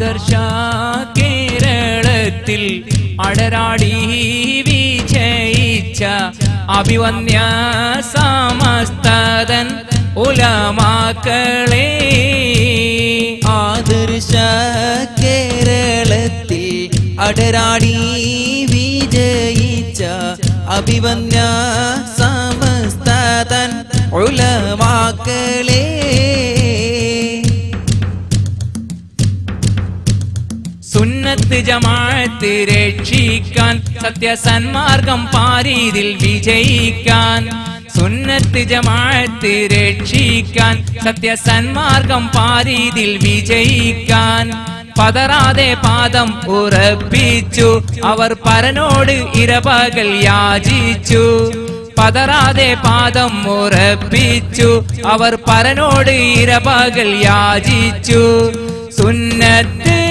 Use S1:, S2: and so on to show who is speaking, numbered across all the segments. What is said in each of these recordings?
S1: ആദർശ കേരളത്തിൽ അടരാടി വിജയിച്ച അഭിവന്യ സമസ്തതൻ ഉലമാക്കളെ.
S2: ആദർശ കേരളത്തിൽ അടരാടി വിജയിച്ച അഭിവന്യ സമസ്തതൻ ഉലമാക്കളെ.
S1: സുന്നത്ത് ജമാഴത്ത് രക്ഷിക്കാൻ സത്യസന്മാർഗം പാരീതിൽ വിജയിക്കാൻ സുന്നത്ത് ജമാഴത്ത് രക്ഷിക്കാൻ സത്യസന്മാർഗം പാരീതിൽ വിജയിക്കാൻ. പതറാതെ പാദം ഉറപ്പിച്ചു അവർ പരനോട് ഇരപകൽ യാചിച്ചു. പതറാതെ പാദം ഉറപ്പിച്ചു അവർ പരനോട് ഇരപകൽ യാചിച്ചു. സുന്നത്ത്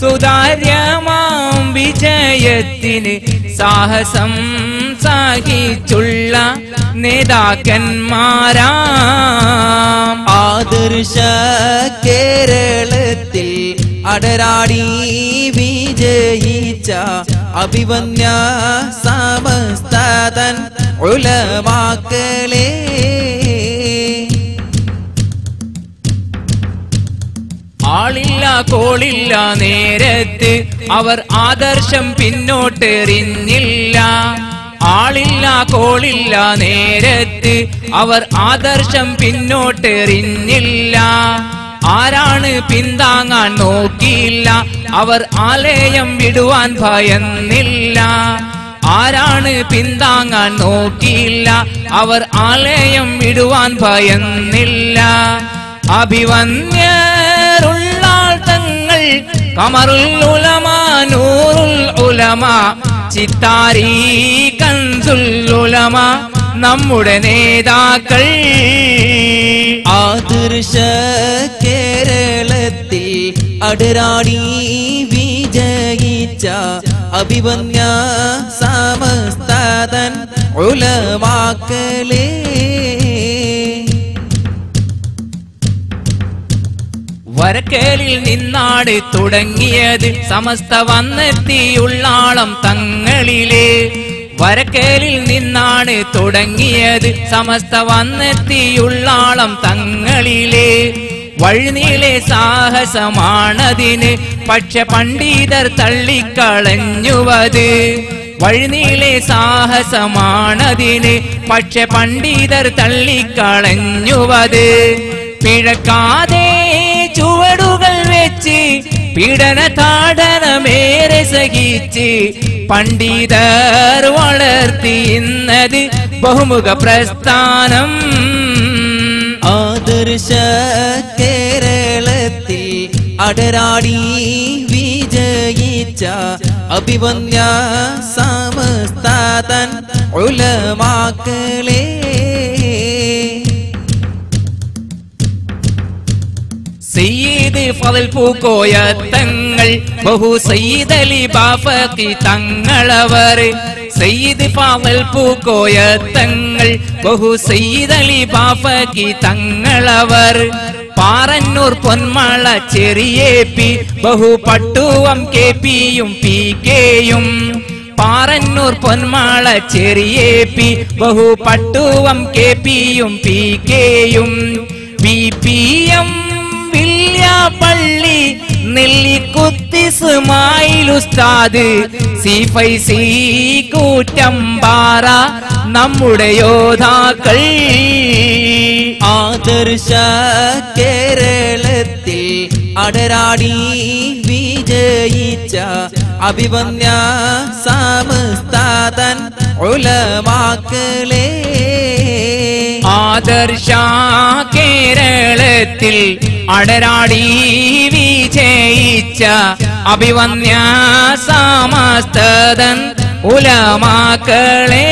S1: സുതാര്യമാം വിജയത്തിന് സാഹസം സാഹിച്ചുള്ള നേതാക്കന്മാരാം.
S2: ആദർശ കേരളത്തിൽ അടരാടി വിജയിച്ച അഭിവന്യ സമസ്തൻ ഉലമാക്കളെ
S1: ആളില്ല കോളില്ല നേരത്ത്. അവർ ആദർശം പിന്നോട്ടെറിഞ്ഞില്ല. ആളില്ല കോളില്ല നേരത്ത്. അവർ ആദർശം പിന്നോട്ടെറിഞ്ഞില്ല. ആരാണ് പിന്താങ്ങാൻ നോക്കിയില്ല. അവർ ആലയം വിടുവാൻ ഭയന്നില്ല. ആരാണ് പിന്താങ്ങാൻ നോക്കിയില്ല. അവർ ആലയം വിടുവാൻ ഭയന്നില്ല. അഭിവന്യ കമറുൽ ഉലമ നൂറുൽ ഉലമ ചിത്താരി കൻസുൽ ഉലമ നമ്മുടെ നേതാക്കൾ.
S2: ആദർശ കേരളത്തിൽ അടരാടി വിജയിച്ച അഭിവന്യ സമസ്തൻ ഉലമാക്കളെ
S1: വരക്കേലിൽ നിന്നാട് തുടങ്ങിയത് സമസ്ത വന്നെത്തിയുള്ളാളം തങ്ങളിലെ. വരക്കേലിൽ നിന്നാണ് തുടങ്ങിയത് സമസ്ത വന്നെത്തിയുള്ളാളം തങ്ങളിലെ. വഴിനീളെ സാഹസമാണതിന് പക്ഷെ പണ്ഡിതർ തള്ളിക്കളഞ്ഞുവത്. വഴിനീളെ സാഹസമാണതിന് പക്ഷെ പണ്ഡിതർ തള്ളിക്കളഞ്ഞുവത്. പിഴക്കാതെ പീഡന താടനമേറെ സഹിച്ച് പണ്ഡിതർ വളർത്തി ഇന്നത് ബഹുമുഖ പ്രസ്ഥാനം.
S2: ആദർശ കേരളത്തിൽ അടരാടി വിജയിച്ച അഭിവന്യ സമസ്താതൻ ഉലമാക്കളെ
S1: സയ്യിദ് ഫضൽ പൂക്കോയ തങ്ങൾ ബഹു സയ്യിദ് അലി ബാഫക്കി തങ്ങളവർ. സയ്യിദ് ഫضൽ പൂക്കോയ തങ്ങൾ ബഹു സയ്യിദ് അലി ബാഫക്കി തങ്ങളവർ. പാറന്നൂർ പൊന്മള ചെറിയേപ്പി ബഹു പട്ടുവം കെ പിയും പി കെയും. പാറന്നൂർ പൊന്മാള ചെറിയേപ്പി ബഹു പട്ടുവം കെ പിയും പി കെയും. ബി പി എം വില്യാപ്പള്ളി നെല്ലിക്കുത്തിസുമായിലുസ്താദ്. സി ഫൈസി കൂറ്റമ്പാറ നമ്മുടെ യോദ്ധാക്കൾ.
S2: ആദർശ കേരളത്തിൽ അടരാടി വിജയിച്ച അഭിവന്യ സമസ്താതൻ ഉലമാക്കളെ.
S1: ആദർശ കേരളത്തിൽ അടരാടി വിജയിച്ച അഭിവന്യ സമസ്തതൻ ഉലമാക്കളെ.